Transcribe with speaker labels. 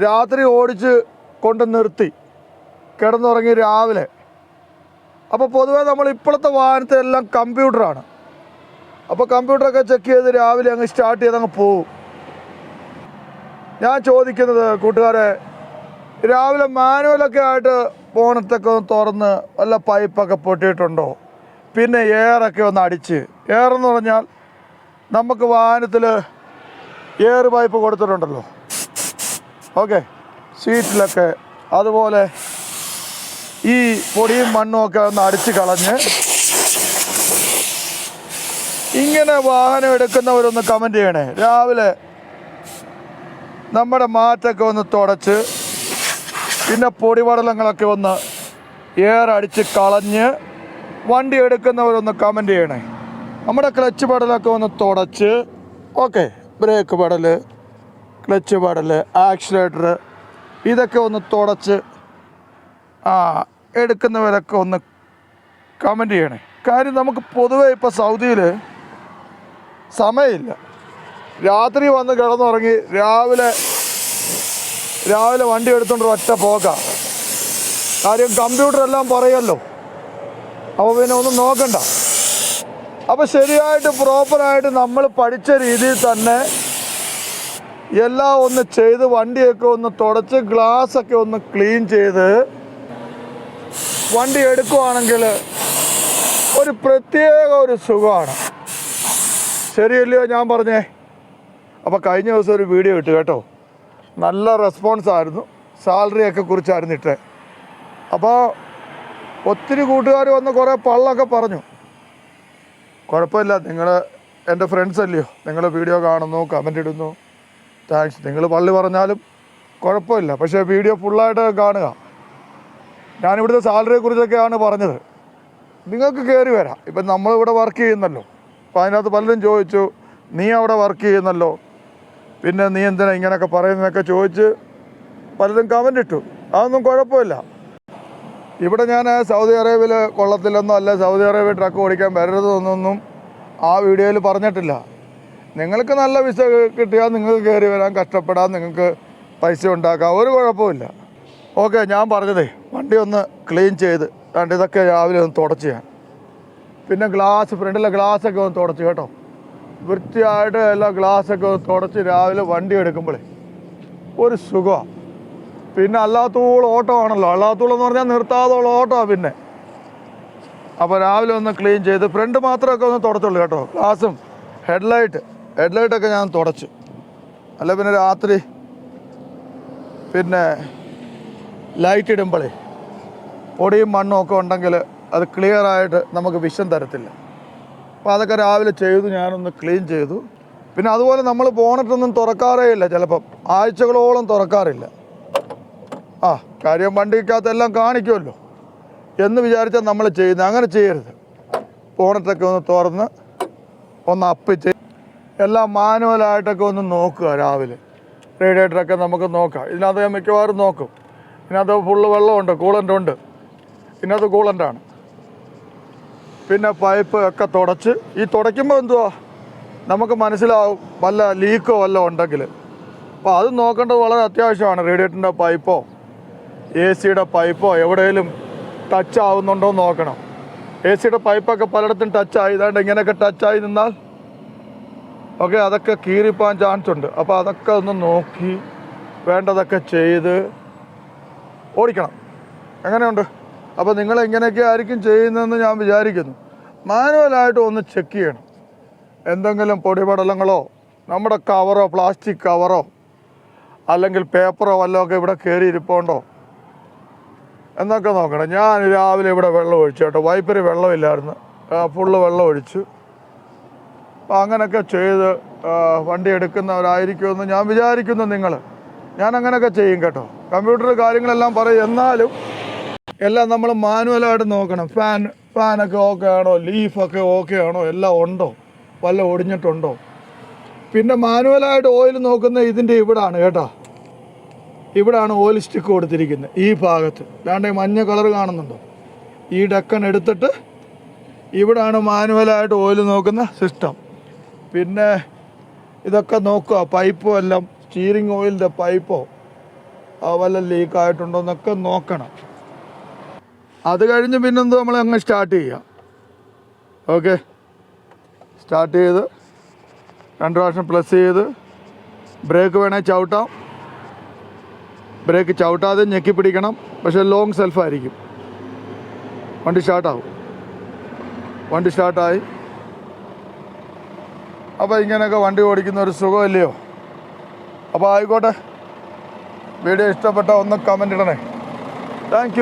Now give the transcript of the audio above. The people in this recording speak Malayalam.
Speaker 1: രാത്രി ഓടിച്ച് കൊണ്ട് നിർത്തി. കിടന്നുറങ്ങി രാവിലെ. അപ്പോൾ പൊതുവേ നമ്മൾ ഇപ്പോഴത്തെ വാഹനത്തെ എല്ലാം കമ്പ്യൂട്ടറാണ്. അപ്പോൾ കമ്പ്യൂട്ടറൊക്കെ ചെക്ക് ചെയ്ത് രാവിലെ അങ്ങ് സ്റ്റാർട്ട് ചെയ്ത് അങ്ങ് പോവും. ഞാൻ ചോദിക്കുന്നത് കൂട്ടുകാരെ രാവിലെ മാനുവലൊക്കെ ആയിട്ട് ബോണറ്റൊക്കെ ഒന്ന് തുറന്ന് വല്ല പൈപ്പൊക്കെ പൊട്ടിയിട്ടുണ്ടോ? പിന്നെ എയറൊക്കെ ഒന്ന് അടിച്ച്. എയർ എന്ന് പറഞ്ഞാൽ നമുക്ക് വാഹനത്തിൽ എയർ പൈപ്പ് കൊടുത്തിട്ടുണ്ടല്ലോ. ഓക്കെ. സീറ്റിലൊക്കെ. അതുപോലെ ഈ പൊടിയും മണ്ണും ഒക്കെ ഒന്ന് അടിച്ച് കളഞ്ഞ് ഇങ്ങനെ വാഹനം എടുക്കുന്നവരൊന്ന് കമന്റ് ചെയ്യണേ. രാവിലെ നമ്മുടെ മാറ്റൊക്കെ ഒന്ന് തുടച്ച് പിന്നെ പൊടിപടലങ്ങളൊക്കെ ഒന്ന് എയർ അടിച്ച് കളഞ്ഞ് വണ്ടി എടുക്കുന്നവരൊന്ന് കമന്റ് ചെയ്യണേ. നമ്മുടെ ക്ലച്ച് പടലൊക്കെ ഒന്ന് തുടച്ച്. Okay. Brake pedal clutch pedal accelerator ഇതൊക്കെ ഒന്ന് തുടച്ച് എടുക്കുന്നവരൊക്കെ ഒന്ന് കമന്റ് ചെയ്യണേ. കാര്യം നമുക്ക് പൊതുവേ ഇപ്പോൾ സൗദിയിൽ സമയമില്ല. രാത്രി വന്ന് കിടന്നുറങ്ങി രാവിലെ രാവിലെ വണ്ടി എടുത്തുകൊണ്ട് ഒറ്റ പോക്കാം. കാര്യം കമ്പ്യൂട്ടറെല്ലാം പറയുമല്ലോ അപ്പോൾ പിന്നെ ഒന്നും നോക്കണ്ട. അപ്പോൾ ശരിയായിട്ട് പ്രോപ്പറായിട്ട് നമ്മൾ പഠിച്ച രീതിയിൽ തന്നെ എല്ലാം ഒന്ന് ചെയ്ത് വണ്ടിയൊക്കെ ഒന്ന് തുടച്ച് ഗ്ലാസ്സൊക്കെ ഒന്ന് ക്ലീൻ ചെയ്ത് വണ്ടി എടുക്കുവാണെങ്കിൽ ഒരു പ്രത്യേക ഒരു സുഖമാണ്. ശരിയല്ലയോ ഞാൻ പറഞ്ഞേ? അപ്പോൾ കഴിഞ്ഞ ദിവസം ഒരു വീഡിയോ ഇട്ടു കേട്ടോ. നല്ല റെസ്പോൺസ് ആയിരുന്നു. സാലറിയൊക്കെ കുറിച്ചായിരുന്നു ഇട്ടേ. അപ്പോൾ ഒത്തിരി കൂട്ടുകാർ വന്ന് കുറേ പള്ളൊക്കെ പറഞ്ഞു. കുഴപ്പമില്ല നിങ്ങൾ എന്റെ ഫ്രണ്ട്സ് അല്ലയോ? നിങ്ങൾ വീഡിയോ കാണുന്നു കമന്റ് ഇടുന്നു. താങ്ക്സ് നിങ്ങൾ പള്ളി പറഞ്ഞാലും കുഴപ്പമില്ല. പക്ഷേ വീഡിയോ ഫുള്ളായിട്ട് കാണുക. ഞാനിവിടുത്തെ സാലറിയെ കുറിച്ചൊക്കെയാണ് പറഞ്ഞത്. നിങ്ങൾക്ക് കയറി വരാം. ഇപ്പം നമ്മളിവിടെ വർക്ക് ചെയ്യുന്നല്ലോ. അപ്പോൾ അതിനകത്ത് പലരും ചോദിച്ചു നീ അവിടെ വർക്ക് ചെയ്യുന്നല്ലോ? പിന്നെ നീ എന്തിനാ ഇങ്ങനെയൊക്കെ പറയുന്നതൊക്കെ ചോദിച്ച് പലരും കമന്റ് ഇട്ടു. അതൊന്നും കുഴപ്പമില്ല. ഇവിടെ ഞാൻ സൗദി അറേബ്യയിൽ കൊള്ളത്തില്ലെന്നോ അല്ല. സൗദി അറേബ്യ ട്രക്ക് ഓടിക്കാൻ വരരുതെന്നൊന്നും ആ വീഡിയോയിൽ പറഞ്ഞിട്ടില്ല. നിങ്ങൾക്ക് നല്ല വിസ കിട്ടിയാൽ നിങ്ങൾ കയറി വരാൻ കഷ്ടപ്പെടാൻ നിങ്ങൾക്ക് പൈസ ഉണ്ടാക്കാം ഒരു കുഴപ്പമില്ല ഓക്കെ ഞാൻ പറഞ്ഞതേ വണ്ടി ഒന്ന് ക്ലീൻ ചെയ്ത് കണ്ട് ഇതൊക്കെ രാവിലെ ഒന്ന് തുടച്ച് ഞാൻ. പിന്നെ ഗ്ലാസ് ഫ്രണ്ടിലെ ഗ്ലാസ്സൊക്കെ ഒന്ന് തുടച്ച് കേട്ടോ. വൃത്തിയായിട്ട് എല്ലാ ഗ്ലാസ്സൊക്കെ ഒന്ന് തുടച്ച് രാവിലെ വണ്ടി എടുക്കുമ്പോഴേ ഒരു സുഖമാണ് പിന്നെ അല്ലാത്തോളം ഓട്ടോ ആണല്ലോ അല്ലാത്തോളം എന്ന് പറഞ്ഞാൽ നിർത്താതുള്ള ഓട്ടമാണ് പിന്നെ. അപ്പോൾ രാവിലെ ഒന്ന് ക്ലീൻ ചെയ്ത് ഫ്രണ്ട് മാത്രമൊക്കെ ഒന്ന് തുടച്ചുള്ളൂ കേട്ടോ ഗ്ലാസും ഹെഡ്ലൈറ്റ് ഹെഡ്ലൈറ്റൊക്കെ ഞാൻ തുടച്ചു. അല്ല പിന്നെ രാത്രി പിന്നെ ലൈറ്റ് ഇടുമ്പോഴേ പൊടിയും മണ്ണും ഒക്കെ ഉണ്ടെങ്കിൽ അത് ക്ലിയർ ആയിട്ട് നമുക്ക് വിഷം തരത്തില്ല. അപ്പോൾ അതൊക്കെ രാവിലെ ചെയ്തു ഞാനൊന്ന് ക്ലീൻ ചെയ്തു. പിന്നെ അതുപോലെ നമ്മൾ ബോണറ്റൊന്നും തുറക്കാറേ ഇല്ല. ചിലപ്പം ആഴ്ചകളോളം തുറക്കാറില്ല. ആ കാര്യം വണ്ടിക്കകത്ത് എല്ലാം കാണിക്കുമല്ലോ. എന്ന് വിചാരിച്ചാൽ നമ്മൾ ചെയ്യുന്നത്. അങ്ങനെ ചെയ്യരുത്. ബോണറ്റൊക്കെ ഒന്ന് തുറന്ന് ഒന്ന് അപ്പിച്ച് എല്ലാം മാനുവലായിട്ടൊക്കെ ഒന്ന് നോക്കുക രാവിലെ. റേഡിയേറ്ററൊക്കെ നമുക്ക് നോക്കാം. ഇതിനകത്ത് ഞാൻ മിക്കവാറും നോക്കും. ഇതിനകത്ത് ഫുള്ള് വെള്ളമുണ്ട് കൂളന്റ് ഉണ്ട്. ഇതിനകത്ത് കൂളന്റാണ് പിന്നെ പൈപ്പ് ഒക്കെ തുടച്ച് ഈ തുടയ്ക്കുമ്പോൾ എന്തുവാ? നമുക്ക് മനസ്സിലാവും വല്ല ലീക്കോ വല്ല ഉണ്ടെങ്കിൽ അപ്പോൾ അത് നോക്കേണ്ടത് വളരെ അത്യാവശ്യമാണ് റേഡിയേറ്ററിന്റെ പൈപ്പോ എ സിയുടെ പൈപ്പോ എവിടെയെങ്കിലും ടച്ച് ആവുന്നുണ്ടോ നോക്കണം. എ സിയുടെ പൈപ്പൊക്കെ പലയിടത്തും ടച്ചായി ഇതാണ്ട് ഇങ്ങനെയൊക്കെ ടച്ചായി നിന്നാൽ ഓക്കെ അതൊക്കെ കീറിപ്പോകാൻ ചാൻസ് ഉണ്ട്. അപ്പോൾ അതൊക്കെ ഒന്ന് നോക്കി വേണ്ടതൊക്കെ ചെയ്ത് ഓടിക്കണം. എങ്ങനെയുണ്ട്? അപ്പോൾ നിങ്ങൾ എങ്ങനെയൊക്കെ ആയിരിക്കും ചെയ്യുന്നതെന്ന് ഞാൻ വിചാരിക്കുന്നു. മാനുവലായിട്ട് ഒന്ന് ചെക്ക് ചെയ്യണം. എന്തെങ്കിലും പൊടിപടലങ്ങളോ നമ്മുടെ കവറോ പ്ലാസ്റ്റിക് കവറോ അല്ലെങ്കിൽ പേപ്പറോ വല്ലതും ഒക്കെ ഇവിടെ കയറി ഇരിപ്പുണ്ടോ എന്നൊക്കെ നോക്കണം. ഞാൻ രാവിലെ ഇവിടെ വെള്ളം ഒഴിച്ചു കേട്ടോ. വൈപ്പര് വെള്ളമില്ലായിരുന്നു. ഫുള്ള് വെള്ളം ഒഴിച്ചു. അങ്ങനെയൊക്കെ ചെയ്ത് വണ്ടി എടുക്കുന്നവരായിരിക്കുമെന്ന് ഞാൻ വിചാരിക്കുന്നു നിങ്ങൾ ഞാൻ അങ്ങനെയൊക്കെ ചെയ്യും കേട്ടോ. കമ്പ്യൂട്ടർ കാര്യങ്ങളെല്ലാം പറയും. എന്നാലും എല്ലാം നമ്മൾ മാനുവലായിട്ട് നോക്കണം. ഫാൻ ഫാനൊക്കെ ഓക്കെ ആണോ? ലീഫൊക്കെ ഓക്കെ ആണോ? എല്ലാം ഉണ്ടോ? വല്ല ഒടിഞ്ഞിട്ടുണ്ടോ? പിന്നെ മാനുവലായിട്ട് ഓയിൽ നോക്കുന്ന ഇതിന്റെ ഇവിടാണ് കേട്ടോ. ഇവിടാണ് ഓയിൽ സ്റ്റിക്ക് കൊടുത്തിരിക്കുന്നത് ഈ ഭാഗത്ത്. അല്ലാണ്ട് മഞ്ഞ കളർ കാണുന്നുണ്ടോ? ഈ ഡക്കൺ എടുത്തിട്ട് ഇവിടാണ് മാനുവലായിട്ട് ഓയിൽ നോക്കുന്ന സിസ്റ്റം. പിന്നെ ഇതൊക്കെ നോക്കുക. പൈപ്പോ എല്ലാം സ്റ്റീറിംഗ് ഓയിലിന്റെ പൈപ്പോ വല്ല ലീക്ക് ആയിട്ടുണ്ടോ എന്നൊക്കെ നോക്കണം. അത് കഴിഞ്ഞ് പിന്നെന്ത് നമ്മൾ അങ്ങ് സ്റ്റാർട്ട് ചെയ്യാം. ഓക്കെ സ്റ്റാർട്ട് ചെയ്ത് രണ്ട് പ്രാവശ്യം പ്ലസ് ചെയ്ത് ബ്രേക്ക് വേണേൽ ചവിട്ടാം. ബ്രേക്ക് ചവിട്ടാതെ ഞെക്കി പിടിക്കണം. പക്ഷേ ലോങ് സെൽഫായിരിക്കും വണ്ടി സ്റ്റാർട്ടാവും വണ്ടി സ്റ്റാർട്ടായി അപ്പോൾ ഇങ്ങനെയൊക്കെ വണ്ടി ഓടിക്കുന്ന ഒരു സുഖമല്ലയോ? അപ്പോൾ ആയിക്കോട്ടെ. വീഡിയോ ഇഷ്ടപ്പെട്ട ഒന്ന് കമന്റ് ഇടണേ. താങ്ക്